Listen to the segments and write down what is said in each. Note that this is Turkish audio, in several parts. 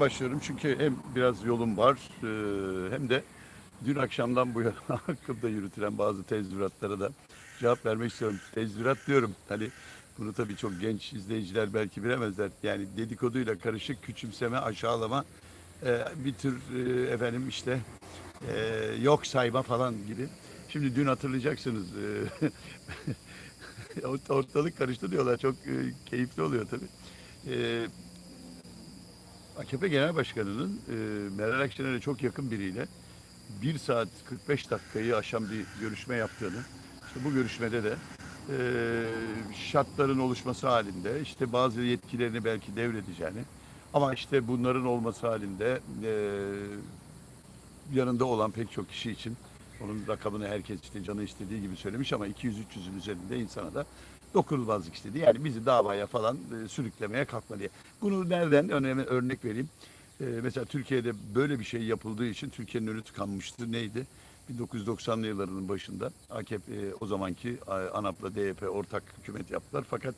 başlıyorum çünkü hem biraz yolum var e, hem de dün akşamdan bu yana hakkımda yürütülen bazı tezviratlara da cevap vermek istiyorum. Tezvirat diyorum. Hani bunu tabii çok genç izleyiciler belki bilemezler. Yani dedikoduyla karışık küçümseme, aşağılama e, bir tür e, efendim işte yok sayma falan gibi. Şimdi dün hatırlayacaksınız ortalık karıştı diyorlar. Çok keyifli oluyor tabii. AKP Genel Başkanı'nın e, Meral Akşener'e çok yakın biriyle 1 saat 45 dakikayı aşan bir görüşme yaptığını, işte bu görüşmede de e, şartların oluşması halinde işte bazı yetkilerini belki devredeceğini ama işte bunların olması halinde e, yanında olan pek çok kişi için onun rakamını herkes işte canı istediği gibi söylemiş ama 200-300'ün üzerinde insana da dokunulmazlık istedi. Yani bizi davaya falan e, sürüklemeye kalkma diye. Bunu nereden önemli örnek vereyim. E, mesela Türkiye'de böyle bir şey yapıldığı için Türkiye'nin önü tıkanmıştı. Neydi? 1990'lı yılların başında AKP e, o zamanki ANAP'la DYP ortak hükümet yaptılar. Fakat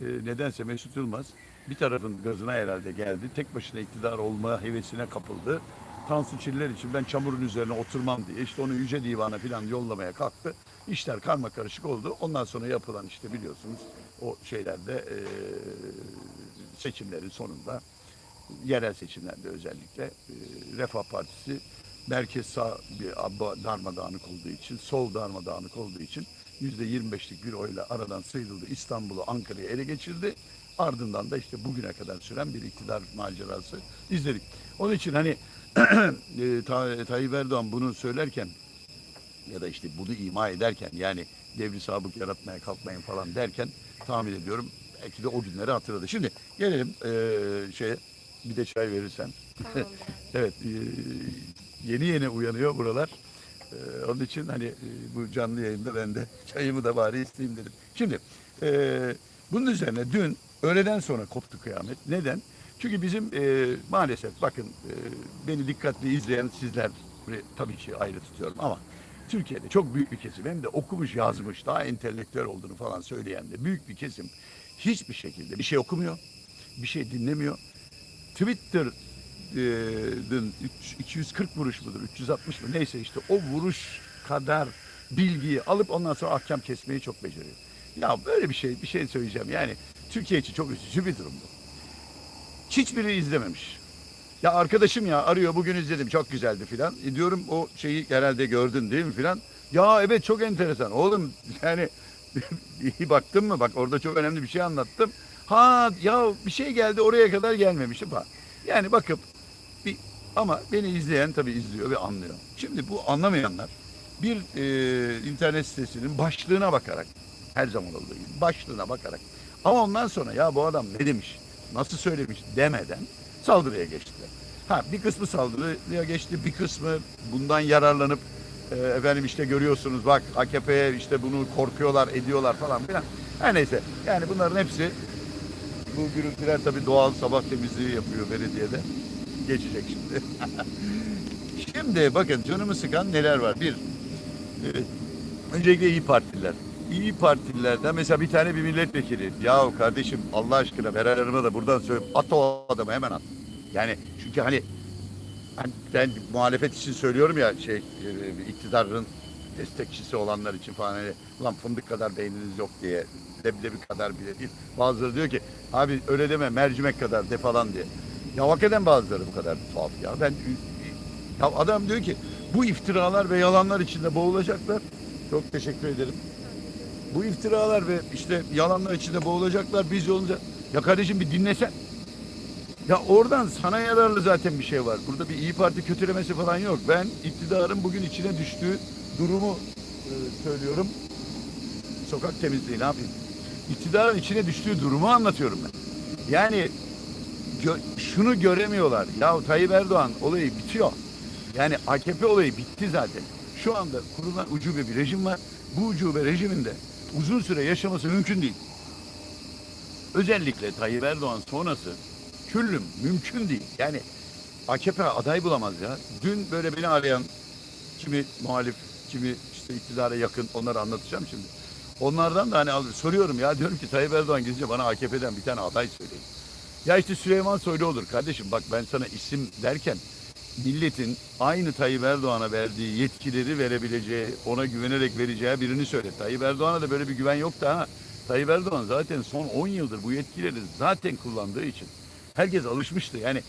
e, nedense Mesut Yılmaz bir tarafın gazına herhalde geldi. Tek başına iktidar olma hevesine kapıldı. Tansu Çiller için ben çamurun üzerine oturmam diye işte onu Yüce Divan'a falan yollamaya kalktı. İşler karma karışık oldu. Ondan sonra yapılan işte biliyorsunuz o şeylerde e, seçimlerin sonunda yerel seçimlerde özellikle e, Refah Partisi merkez sağ bir abba darmadağınık olduğu için, sol darmadağınık olduğu için yüzde 25'lik bir oyla aradan sıyrıldı. İstanbul'u, Ankara'yı ele geçirdi. Ardından da işte bugüne kadar süren bir iktidar macerası izledik. Onun için hani e, Ta- Tayyip Erdoğan bunu söylerken ya da işte bunu ima ederken yani devri sabık yaratmaya kalkmayın falan derken tahmin ediyorum belki de o günleri hatırladı. Şimdi gelelim eee şeye bir de çay verirsen. Evet eee, yeni yeni uyanıyor buralar. Eee, onun için hani eee, bu canlı yayında ben de çayımı da bari isteyeyim dedim. Şimdi eee, bunun üzerine dün öğleden sonra koptu kıyamet. Neden? Çünkü bizim eee, maalesef bakın eee, beni dikkatli izleyen sizler tabii ki ayrı tutuyorum ama Türkiye'de çok büyük bir kesim hem de okumuş yazmış daha entelektüel olduğunu falan söyleyen de büyük bir kesim hiçbir şekilde bir şey okumuyor, bir şey dinlemiyor. Twitter'ın 240 vuruş mudur, 360 mı neyse işte o vuruş kadar bilgiyi alıp ondan sonra ahkam kesmeyi çok beceriyor. Ya böyle bir şey, bir şey söyleyeceğim. Yani Türkiye için çok üzücü bir durum bu. Hiçbiri izlememiş. Ya arkadaşım ya arıyor bugün izledim çok güzeldi filan. E diyorum o şeyi herhalde gördün değil mi filan. Ya evet çok enteresan. Oğlum yani iyi baktın mı? Bak orada çok önemli bir şey anlattım. Ha ya bir şey geldi oraya kadar gelmemişim falan. Yani bakıp bir ama beni izleyen tabii izliyor ve anlıyor. Şimdi bu anlamayanlar bir e, internet sitesinin başlığına bakarak her zaman olduğu gibi başlığına bakarak ama ondan sonra ya bu adam ne demiş, nasıl söylemiş demeden saldırıya geçtiler. Ha bir kısmı saldırıya geçti, bir kısmı bundan yararlanıp e, efendim işte görüyorsunuz bak AKP'ye işte bunu korkuyorlar, ediyorlar falan filan. Her neyse yani bunların hepsi bu gürültüler tabii doğal sabah temizliği yapıyor belediyede. Geçecek şimdi. şimdi bakın canımı sıkan neler var? Bir, e, öncelikle iyi Partililer. İyi Partililerden mesela bir tane bir milletvekili. Ya kardeşim Allah aşkına Meral Hanım'a da buradan söyle at o adamı hemen at. Yani çünkü hani ben, ben muhalefet için söylüyorum ya şey e, iktidarın destekçisi olanlar için falan hani ulan fındık kadar beyniniz yok diye leblebi kadar bile değil. Bazıları diyor ki abi öyle deme mercimek kadar de falan diye. Ya hakikaten bazıları bu kadar tuhaf ya. Ben ya adam diyor ki bu iftiralar ve yalanlar içinde boğulacaklar. Çok teşekkür ederim. Bu iftiralar ve işte yalanlar içinde boğulacaklar. Biz yolunca ya kardeşim bir dinlesen. Ya oradan sana yararlı zaten bir şey var. Burada bir iyi Parti kötülemesi falan yok. Ben iktidarın bugün içine düştüğü durumu e, söylüyorum. Sokak temizliği ne yapayım? İktidarın içine düştüğü durumu anlatıyorum ben. Yani gö- şunu göremiyorlar. Ya Tayyip Erdoğan olayı bitiyor. Yani AKP olayı bitti zaten. Şu anda kurulan ucube bir rejim var. Bu ucube rejiminde uzun süre yaşaması mümkün değil. Özellikle Tayyip Erdoğan sonrası küllüm mümkün değil. Yani AKP aday bulamaz ya. Dün böyle beni arayan kimi muhalif, kimi işte iktidara yakın onları anlatacağım şimdi. Onlardan da hani soruyorum ya diyorum ki Tayyip Erdoğan gidince bana AKP'den bir tane aday söyleyin. Ya işte Süleyman Soylu olur kardeşim. Bak ben sana isim derken milletin aynı Tayyip Erdoğan'a verdiği yetkileri verebileceği, ona güvenerek vereceği birini söyle. Tayyip Erdoğan'a da böyle bir güven yoktu ha. Tayyip Erdoğan zaten son 10 yıldır bu yetkileri zaten kullandığı için herkes alışmıştı. Yani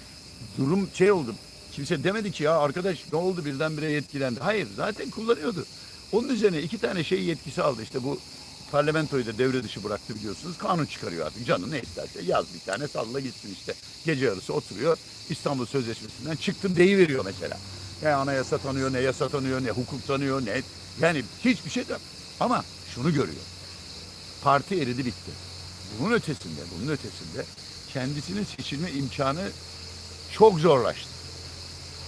durum şey oldu. Kimse demedi ki ya arkadaş ne oldu birdenbire yetkilendi. Hayır zaten kullanıyordu. Onun üzerine iki tane şey yetkisi aldı. İşte bu parlamentoyu da devre dışı bıraktı biliyorsunuz. Kanun çıkarıyor artık. Canı ne isterse yaz bir tane salla gitsin işte. Gece yarısı oturuyor. İstanbul Sözleşmesi'nden çıktım deyiveriyor mesela. Ne anayasa tanıyor, ne yasa tanıyor, ne hukuk tanıyor, ne... Yani hiçbir şey de... Ama şunu görüyor. Parti eridi bitti. Bunun ötesinde, bunun ötesinde kendisinin seçilme imkanı çok zorlaştı.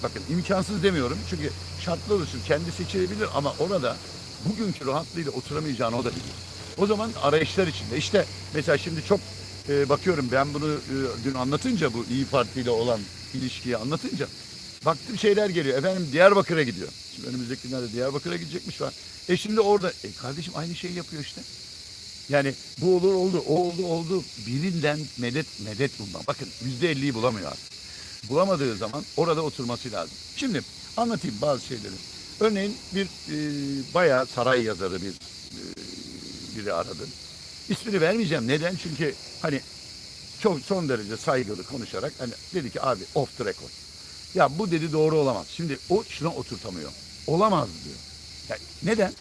Bakın imkansız demiyorum çünkü şartlı olursun kendi seçilebilir ama orada bugünkü rahatlığıyla oturamayacağını o da biliyor. O zaman arayışlar içinde. İşte mesela şimdi çok e, bakıyorum ben bunu e, dün anlatınca bu İyi Parti ile olan ilişkiyi anlatınca baktım şeyler geliyor. Efendim Diyarbakır'a gidiyor. Şimdi önümüzdeki günlerde Diyarbakır'a gidecekmiş var. E şimdi orada e kardeşim aynı şeyi yapıyor işte. Yani bu olur oldu, o oldu oldu. Birinden medet medet bulma. Bakın yüzde elliyi bulamıyor artık. Bulamadığı zaman orada oturması lazım. Şimdi anlatayım bazı şeyleri. Örneğin bir e, bayağı saray yazarı bir e, biri aradı. İsmini vermeyeceğim. Neden? Çünkü hani çok son derece saygılı konuşarak hani dedi ki abi off the record. Ya bu dedi doğru olamaz. Şimdi o şuna oturtamıyor. Olamaz diyor. Yani neden?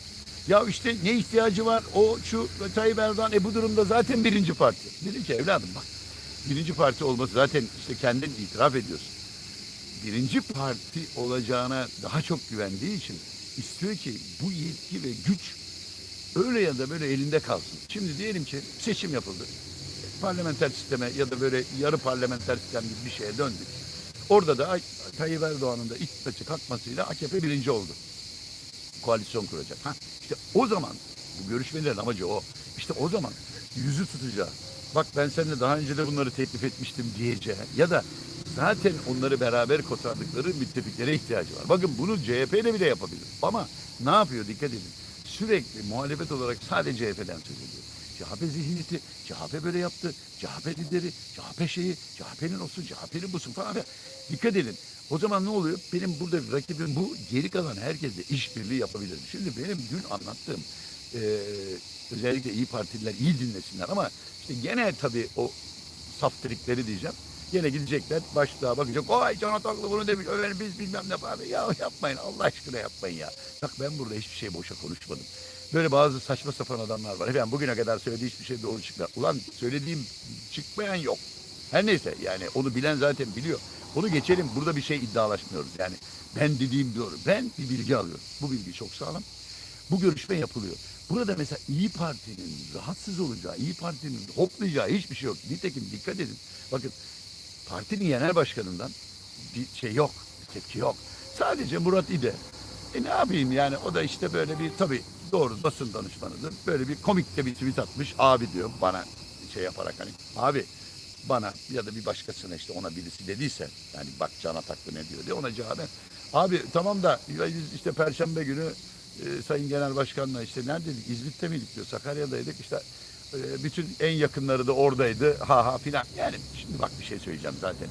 Ya işte ne ihtiyacı var? O şu Tayyip Erdoğan e bu durumda zaten birinci parti. Dedi ki evladım bak birinci parti olması zaten işte kendin itiraf ediyorsun. Birinci parti olacağına daha çok güvendiği için istiyor ki bu yetki ve güç öyle ya da böyle elinde kalsın. Şimdi diyelim ki seçim yapıldı. Parlamenter sisteme ya da böyle yarı parlamenter sistem gibi bir şeye döndük. Orada da Ay- Tayyip Erdoğan'ın da saçı kalkmasıyla AKP birinci oldu koalisyon kuracak. Ha, işte o zaman bu görüşmelerin amacı o. İşte o zaman yüzü tutacağı. Bak ben seninle daha önce de bunları teklif etmiştim diyeceği ya da zaten onları beraber kotardıkları müttefiklere ihtiyacı var. Bakın bunu CHP ile bile yapabilir. Ama ne yapıyor dikkat edin. Sürekli muhalefet olarak sadece CHP'den söz ediyor. CHP zihniyeti, CHP böyle yaptı, CHP lideri, CHP şeyi, CHP'nin olsun, CHP'nin busun falan. Dikkat edin. O zaman ne oluyor? Benim burada rakibim bu geri kalan herkesle işbirliği yapabilir. Şimdi benim dün anlattığım eee, özellikle iyi Partililer iyi dinlesinler ama işte gene tabii o saf trikleri diyeceğim. Gene gidecekler başlığa bakacak. Oy Can Ataklı bunu demiş. Öyle biz bilmem ne falan. Ya yapmayın Allah aşkına yapmayın ya. Bak ben burada hiçbir şey boşa konuşmadım. Böyle bazı saçma sapan adamlar var. Efendim bugüne kadar söylediği hiçbir şey doğru çıkmıyor. Ulan söylediğim çıkmayan yok. Her neyse yani onu bilen zaten biliyor. Onu geçelim. Burada bir şey iddialaşmıyoruz. Yani ben dediğim diyorum. Ben bir bilgi alıyorum. Bu bilgi çok sağlam. Bu görüşme yapılıyor. Burada mesela İyi Parti'nin rahatsız olacağı, İyi Parti'nin hoplayacağı hiçbir şey yok. Nitekim dikkat edin. Bakın partinin genel başkanından bir şey yok, bir tepki yok. Sadece Murat İde. E ne yapayım yani o da işte böyle bir tabii doğru basın danışmanıdır. Böyle bir komikte bir tweet atmış. Abi diyor bana şey yaparak hani abi bana ya da bir başkasına işte ona birisi dediyse yani bak Can Ataklı ne diyor diye ona cevaben abi tamam da biz işte perşembe günü e, Sayın Genel Başkan'la işte neredeydik İzmit'te miydik diyor Sakarya'daydık işte bütün en yakınları da oradaydı ha ha filan yani şimdi bak bir şey söyleyeceğim zaten.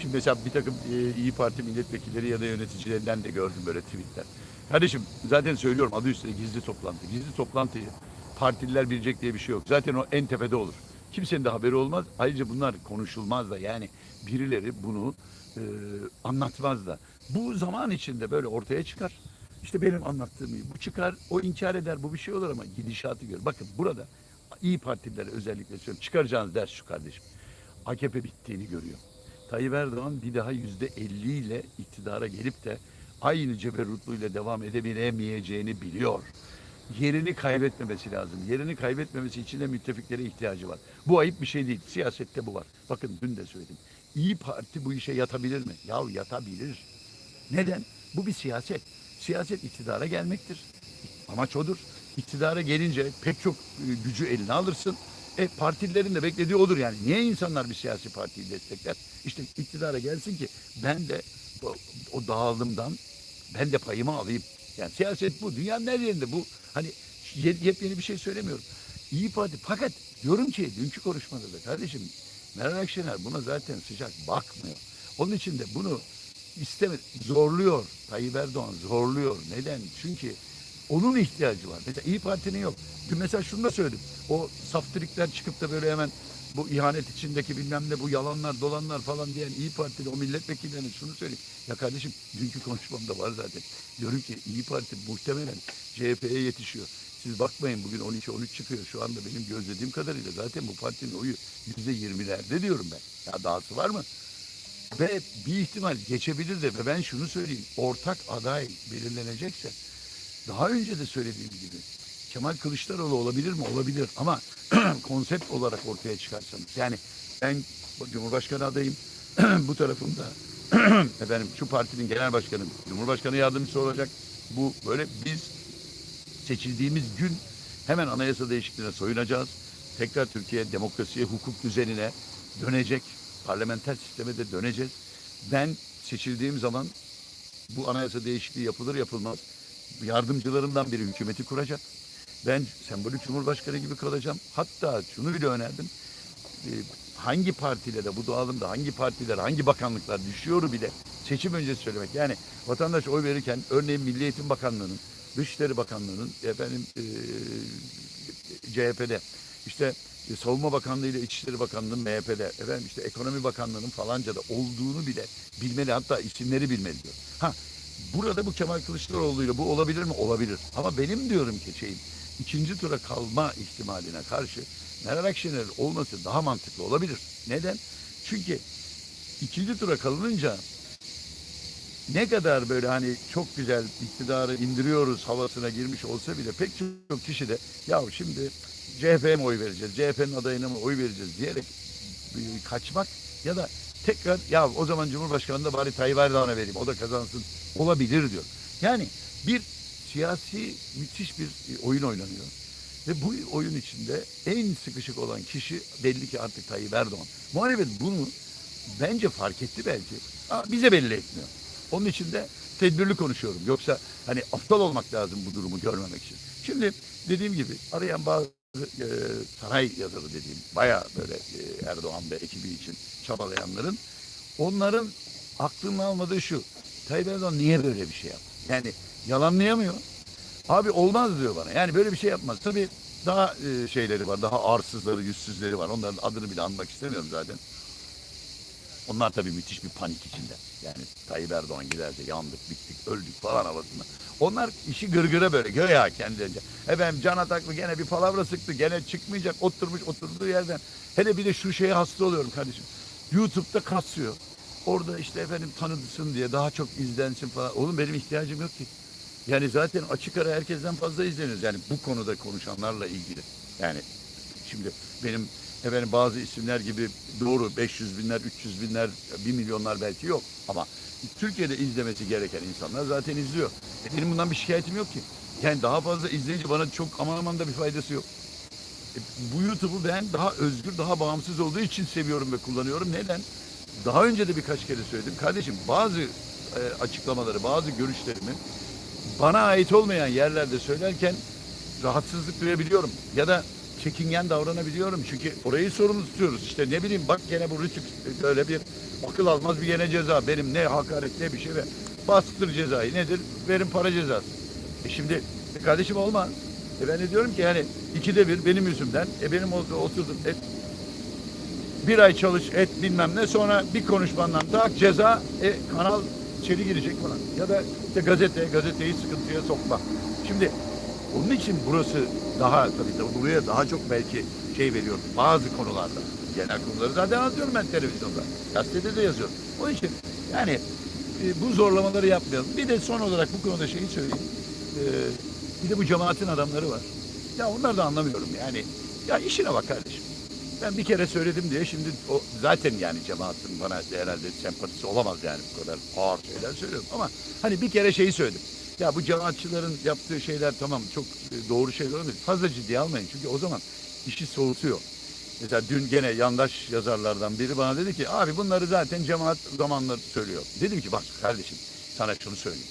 Şimdi mesela bir takım e, İyi Parti milletvekilleri ya da yöneticilerinden de gördüm böyle tweetler. Kardeşim zaten söylüyorum adı üstünde gizli toplantı. Gizli toplantıyı partililer bilecek diye bir şey yok. Zaten o en tepede olur. Kimsenin de haberi olmaz. Ayrıca bunlar konuşulmaz da yani birileri bunu e, anlatmaz da. Bu zaman içinde böyle ortaya çıkar. İşte benim anlattığım bu çıkar, o inkar eder, bu bir şey olur ama gidişatı gör. Bakın burada iyi partilere özellikle söylüyorum. Çıkaracağınız ders şu kardeşim. AKP bittiğini görüyor. Tayyip Erdoğan bir daha yüzde elli ile iktidara gelip de aynı ceberrutluyla devam edebilemeyeceğini biliyor. Yerini kaybetmemesi lazım. Yerini kaybetmemesi için de müttefiklere ihtiyacı var. Bu ayıp bir şey değil. Siyasette bu var. Bakın dün de söyledim. İyi Parti bu işe yatabilir mi? Yahu yatabilir. Neden? Bu bir siyaset. Siyaset iktidara gelmektir. Amaç odur. İktidara gelince pek çok e, gücü eline alırsın. E partililerin de beklediği odur yani. Niye insanlar bir siyasi partiyi destekler? İşte iktidara gelsin ki ben de o, o dağılımdan ben de payımı alayım. Yani siyaset bu. Dünyanın her yerinde bu. Hani ye- yepyeni bir şey söylemiyorum. İyi Parti. Fakat diyorum ki dünkü konuşmada da kardeşim Meral Akşener buna zaten sıcak bakmıyor. Onun için de bunu isteme zorluyor. Tayyip Erdoğan zorluyor. Neden? Çünkü onun ihtiyacı var. Mesela İyi Parti'nin yok. Dün mesela şunu da söyledim. O saftirikler çıkıp da böyle hemen bu ihanet içindeki bilmem ne bu yalanlar dolanlar falan diyen İyi Partili o milletvekillerine şunu söyleyeyim. Ya kardeşim dünkü konuşmamda var zaten. Diyorum ki İyi Parti muhtemelen CHP'ye yetişiyor. Siz bakmayın bugün 12-13 çıkıyor. Şu anda benim gözlediğim kadarıyla zaten bu partinin oyu yüzde yirmilerde diyorum ben. Ya dahası var mı? Ve bir ihtimal geçebilir de ve ben şunu söyleyeyim. Ortak aday belirlenecekse daha önce de söylediğim gibi Kemal Kılıçdaroğlu olabilir mi? Olabilir ama konsept olarak ortaya çıkarsanız. Yani ben Cumhurbaşkanı adayım. bu tarafımda efendim şu partinin genel başkanı, Cumhurbaşkanı yardımcısı olacak. Bu böyle biz seçildiğimiz gün hemen anayasa değişikliğine soyunacağız. Tekrar Türkiye demokrasiye, hukuk düzenine dönecek. Parlamenter sisteme de döneceğiz. Ben seçildiğim zaman bu anayasa değişikliği yapılır yapılmaz yardımcılarımdan biri hükümeti kuracak. Ben sembolik cumhurbaşkanı gibi kalacağım. Hatta şunu bile önerdim. Ee, hangi partilere bu dağılımda hangi partiler hangi bakanlıklar düşüyoru bile seçim öncesi söylemek. Yani vatandaş oy verirken örneğin Milli Eğitim Bakanlığı'nın Dışişleri Bakanlığı'nın efendim e, CHP'de işte e, Savunma Bakanlığı ile İçişleri Bakanlığı'nın MHP'de efendim işte Ekonomi Bakanlığı'nın falanca'da olduğunu bile bilmeli hatta isimleri bilmeli diyor. Ha burada bu Kemal Kılıçdaroğlu ile bu olabilir mi? Olabilir. Ama benim diyorum ki şeyin ikinci tura kalma ihtimaline karşı Meral Akşener olması daha mantıklı olabilir. Neden? Çünkü ikinci tura kalınınca ne kadar böyle hani çok güzel iktidarı indiriyoruz havasına girmiş olsa bile pek çok kişi de ya şimdi CHP'ye mi oy vereceğiz, CHP'nin adayına mı oy vereceğiz diyerek e, kaçmak ya da tekrar ya o zaman Cumhurbaşkanı da bari Tayyip Erdoğan'a vereyim o da kazansın olabilir diyor. Yani bir siyasi müthiş bir e, oyun oynanıyor. Ve bu oyun içinde en sıkışık olan kişi belli ki artık Tayyip Erdoğan. Muhalefet bunu bence fark etti belki. Ama bize belli etmiyor. Onun için de tedbirli konuşuyorum. Yoksa hani aptal olmak lazım bu durumu görmemek için. Şimdi dediğim gibi arayan bazı e, saray yazarı dediğim bayağı böyle e, Erdoğan ve ekibi için çabalayanların onların aklının almadığı şu. Tayyip Erdoğan niye böyle bir şey yaptı? Yani yalanlayamıyor. Abi olmaz diyor bana. Yani böyle bir şey yapmaz. Tabii daha e, şeyleri var. Daha arsızları, yüzsüzleri var. Onların adını bile anmak istemiyorum zaten. Onlar tabii müthiş bir panik içinde. Yani Tayyip Erdoğan giderse yandık, bittik, öldük falan havasında. Onlar işi gırgıra böyle göya kendilerince. Efendim Can Ataklı gene bir palavra sıktı. Gene çıkmayacak. Oturmuş oturduğu yerden. Hele bir de şu şeye hasta oluyorum kardeşim. YouTube'da kasıyor. Orada işte efendim tanıdısın diye daha çok izlensin falan. Oğlum benim ihtiyacım yok ki. Yani zaten açık ara herkesten fazla izleniyoruz. Yani bu konuda konuşanlarla ilgili. Yani şimdi benim efendim bazı isimler gibi doğru 500 binler, 300 binler, 1 milyonlar belki yok. Ama Türkiye'de izlemesi gereken insanlar zaten izliyor. E benim bundan bir şikayetim yok ki. Yani daha fazla izleyici bana çok aman aman da bir faydası yok. E bu YouTube'u ben daha özgür, daha bağımsız olduğu için seviyorum ve kullanıyorum. Neden? Daha önce de birkaç kere söyledim. Kardeşim bazı e, açıklamaları, bazı görüşlerimi bana ait olmayan yerlerde söylerken rahatsızlık duyabiliyorum. Ya da çekingen davranabiliyorum. Çünkü orayı sorumlu tutuyoruz. İşte ne bileyim bak gene bu rütük böyle bir akıl almaz bir gene ceza. Benim ne hakaret ne bir şey ve bastır cezayı nedir? Verin para cezası. E şimdi e kardeşim olmaz. E ben de diyorum ki yani ikide bir benim yüzümden e benim oturdum et bir ay çalış et bilmem ne sonra bir konuşmandan tak ceza e, kanal içeri girecek falan. Ya da işte gazete, gazeteyi sıkıntıya sokma. Şimdi onun için burası daha tabii de buraya daha çok belki şey veriyor bazı konularda. Genel konuları zaten anlatıyorum ben televizyonda. Gazetede de yazıyorum. Onun için yani e, bu zorlamaları yapmayalım. Bir de son olarak bu konuda şeyi söyleyeyim. E, bir de bu cemaatin adamları var. Ya onları da anlamıyorum yani. Ya işine bak kardeşim. Ben bir kere söyledim diye şimdi o zaten yani cemaatin bana herhalde sempatisi olamaz yani bu kadar ağır şeyler söylüyorum. Ama hani bir kere şeyi söyledim. Ya bu cemaatçıların yaptığı şeyler tamam çok e, doğru şeyler olabilir. Fazla ciddiye almayın. Çünkü o zaman işi soğutuyor. Mesela dün gene yandaş yazarlardan biri bana dedi ki abi bunları zaten cemaat zamanla söylüyor. Dedim ki bak kardeşim sana şunu söyleyeyim.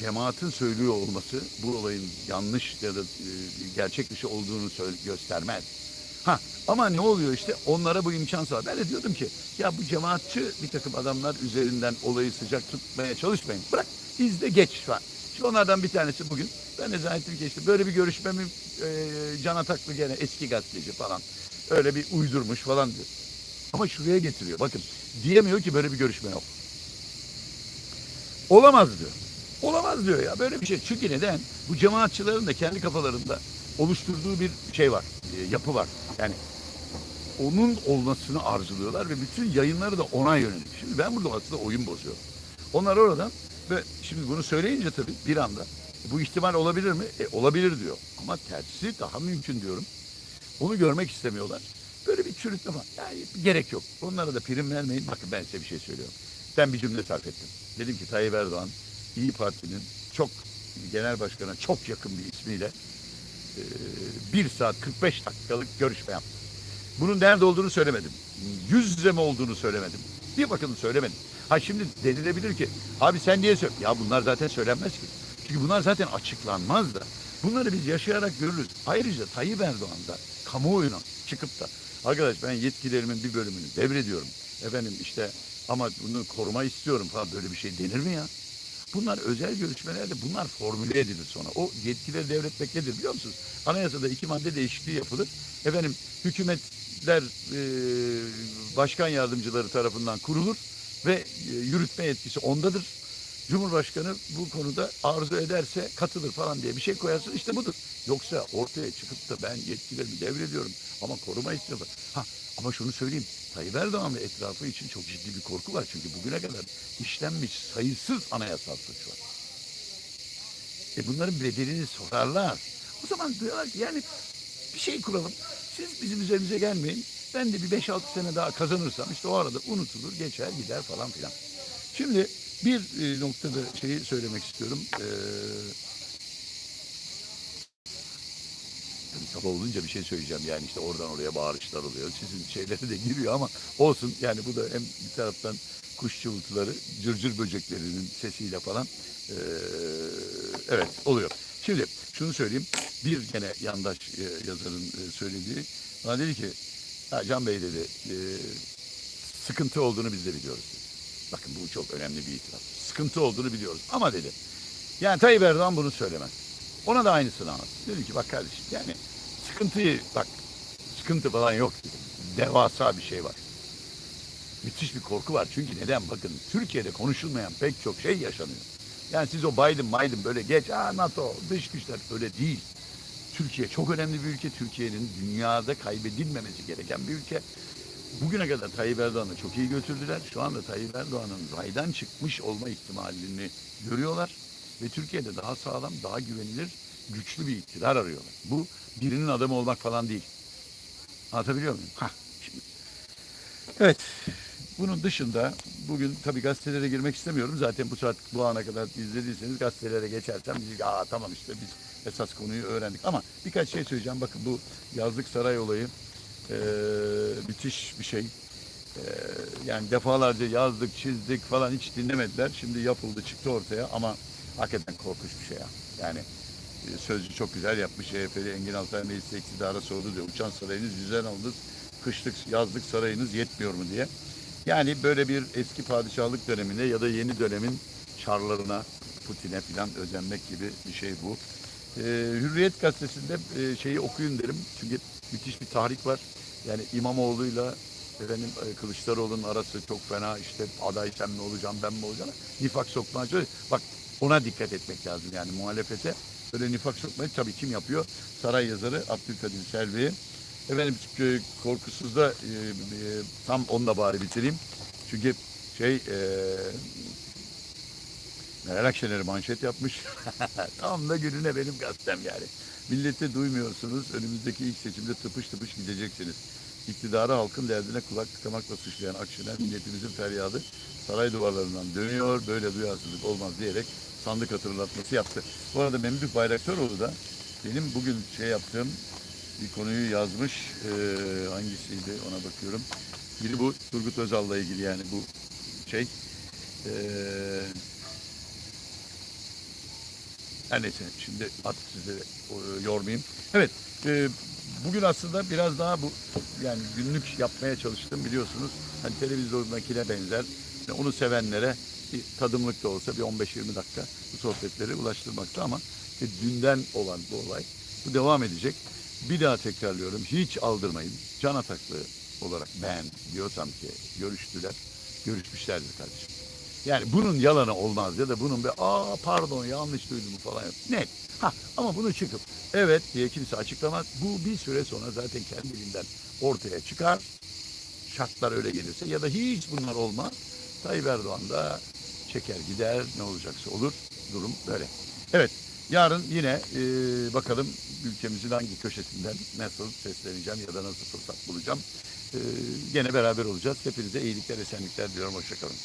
Cemaatin söylüyor olması bu olayın yanlış ya da e, gerçek dışı olduğunu göstermez. Ha ama ne oluyor işte onlara bu imkan sağlar. Ben de diyordum ki ya bu cemaatçi bir takım adamlar üzerinden olayı sıcak tutmaya çalışmayın. Bırak izle geç falan. Şimdi onlardan bir tanesi bugün ben de zannettim ki işte böyle bir görüşmemi e, Can Ataklı gene eski gazeteci falan öyle bir uydurmuş falan diyor. Ama şuraya getiriyor bakın diyemiyor ki böyle bir görüşme yok. Olamaz diyor. Olamaz diyor ya böyle bir şey. Çünkü neden? Bu cemaatçilerin de kendi kafalarında oluşturduğu bir şey var, e, yapı var. Yani onun olmasını arzuluyorlar ve bütün yayınları da ona yönelik. Şimdi ben burada aslında oyun bozuyorum. Onlar oradan ve şimdi bunu söyleyince tabii bir anda bu ihtimal olabilir mi? E, olabilir diyor. Ama tersi daha mümkün diyorum. Onu görmek istemiyorlar. Böyle bir çürütme var. Yani gerek yok. Onlara da prim vermeyin. Bakın ben size bir şey söylüyorum. Ben bir cümle sarf ettim. Dedim ki Tayyip Erdoğan İyi Parti'nin çok genel başkana çok yakın bir ismiyle e, 1 saat 45 dakikalık görüşme yaptı. Bunun nerede olduğunu söylemedim. Yüz yüze mi olduğunu söylemedim. Bir bakın söylemedim. Ha şimdi denilebilir ki abi sen niye söyle? Ya bunlar zaten söylenmez ki. Çünkü bunlar zaten açıklanmaz da. Bunları biz yaşayarak görürüz. Ayrıca Tayyip Erdoğan da kamuoyuna çıkıp da arkadaş ben yetkilerimin bir bölümünü devrediyorum. Efendim işte ama bunu koruma istiyorum falan böyle bir şey denir mi ya? Bunlar özel görüşmelerde bunlar formüle edilir sonra. O yetkileri devretmek nedir biliyor musunuz? Anayasada iki madde değişikliği yapılır. Efendim hükümetler e, başkan yardımcıları tarafından kurulur ve e, yürütme yetkisi ondadır. Cumhurbaşkanı bu konuda arzu ederse katılır falan diye bir şey koyarsın işte budur. Yoksa ortaya çıkıp da ben yetkilerimi devrediyorum ama koruma istiyorum. Ha ama şunu söyleyeyim. Tayyip Erdoğan ve etrafı için çok ciddi bir korku var. Çünkü bugüne kadar işlenmiş sayısız anayasal suç var. E bunların bedelini sorarlar. O zaman diyorlar ki yani bir şey kuralım. Siz bizim üzerimize gelmeyin. Ben de bir 5-6 sene daha kazanırsam işte o arada unutulur, geçer, gider falan filan. Şimdi bir e, noktada şeyi söylemek istiyorum. Ee, sabah olunca bir şey söyleyeceğim. Yani işte oradan oraya bağırışlar oluyor. Sizin şeyleri de giriyor ama olsun. Yani bu da hem bir taraftan kuş cıvıltıları, cırcır böceklerinin sesiyle falan ee, evet oluyor. Şimdi şunu söyleyeyim. Bir gene yandaş e, yazarın e, söylediği bana dedi ki ha, Can Bey dedi e, sıkıntı olduğunu biz de biliyoruz. Bakın bu çok önemli bir itiraf. Sıkıntı olduğunu biliyoruz. Ama dedi yani Tayyip Erdoğan bunu söylemez. Ona da aynısını anlat. Dedim ki bak kardeşim yani sıkıntıyı bak sıkıntı falan yok dedi. Devasa bir şey var. Müthiş bir korku var. Çünkü neden? Bakın Türkiye'de konuşulmayan pek çok şey yaşanıyor. Yani siz o Biden, Biden böyle geç, aa NATO, dış güçler öyle değil. Türkiye çok önemli bir ülke. Türkiye'nin dünyada kaybedilmemesi gereken bir ülke. Bugüne kadar Tayyip Erdoğan'ı çok iyi götürdüler. Şu anda Tayyip Erdoğan'ın raydan çıkmış olma ihtimalini görüyorlar. Ve Türkiye'de daha sağlam, daha güvenilir, güçlü bir iktidar arıyorlar. Bu birinin adamı olmak falan değil. Anlatabiliyor muyum? Hah, şimdi. Evet. Bunun dışında bugün tabii gazetelere girmek istemiyorum. Zaten bu saat bu ana kadar izlediyseniz gazetelere geçersem diyecek aa tamam işte biz esas konuyu öğrendik. Ama birkaç şey söyleyeceğim. Bakın bu yazlık saray olayı eee, müthiş bir şey. Eee, yani defalarca yazdık, çizdik falan hiç dinlemediler. Şimdi yapıldı, çıktı ortaya ama hakikaten korkunç bir şey ya. Yani e, sözcü çok güzel yapmış. CHP'li Engin Altay Meclisi iktidara sordu diyor. Uçan sarayınız yüzen aldınız. Kışlık, yazlık sarayınız yetmiyor mu diye. Yani böyle bir eski padişahlık dönemine ya da yeni dönemin çarlarına, Putin'e filan özenmek gibi bir şey bu. Ee, Hürriyet gazetesinde e, şeyi okuyun derim. Çünkü müthiş bir tahrik var. Yani İmamoğlu'yla efendim e, Kılıçdaroğlu'nun arası çok fena. İşte aday sen mi olacaksın ben mi olacağım? Nifak sokmaya çalışıyor. Bak ona dikkat etmek lazım yani muhalefete. Böyle nifak sokmayı tabii kim yapıyor? Saray yazarı Abdülkadir Selvi. Efendim e, korkusuzda e, e, tam onunla bari bitireyim. Çünkü şey e, Meral Akşener manşet yapmış. tam da gününe benim gazetem yani. Milleti duymuyorsunuz. Önümüzdeki ilk seçimde tıpış tıpış gideceksiniz. İktidarı halkın derdine kulak tıkamakla suçlayan Akşener milletimizin feryadı saray duvarlarından dönüyor. Böyle duyarsızlık olmaz diyerek sandık hatırlatması yaptı. Bu arada Memduh Bayraktaroğlu da benim bugün şey yaptığım bir konuyu yazmış. Ee, hangisiydi ona bakıyorum. Biri bu Turgut Özal'la ilgili yani bu şey. Ee, Her neyse şimdi artık sizi e, yormayayım. Evet e, bugün aslında biraz daha bu yani günlük yapmaya çalıştım biliyorsunuz. Hani televizyondakine benzer. Yani onu sevenlere bir tadımlık da olsa bir 15-20 dakika bu sohbetleri ulaştırmakta ama işte dünden olan bu olay bu devam edecek. Bir daha tekrarlıyorum hiç aldırmayın. Can Ataklı olarak ben diyorsam ki görüştüler, görüşmüşlerdir kardeşim. Yani bunun yalanı olmaz ya da bunun bir aa pardon yanlış duydum falan yok. Net. Ha ama bunu çıkıp evet diye kimse açıklamaz. Bu bir süre sonra zaten kendiliğinden ortaya çıkar. Şartlar öyle gelirse ya da hiç bunlar olmaz. Tayyip Erdoğan da çeker gider ne olacaksa olur. Durum böyle. Evet yarın yine e, bakalım ülkemizin hangi köşesinden nasıl sesleneceğim ya da nasıl fırsat bulacağım. E, gene beraber olacağız. Hepinize iyilikler, esenlikler diliyorum. Hoşçakalın.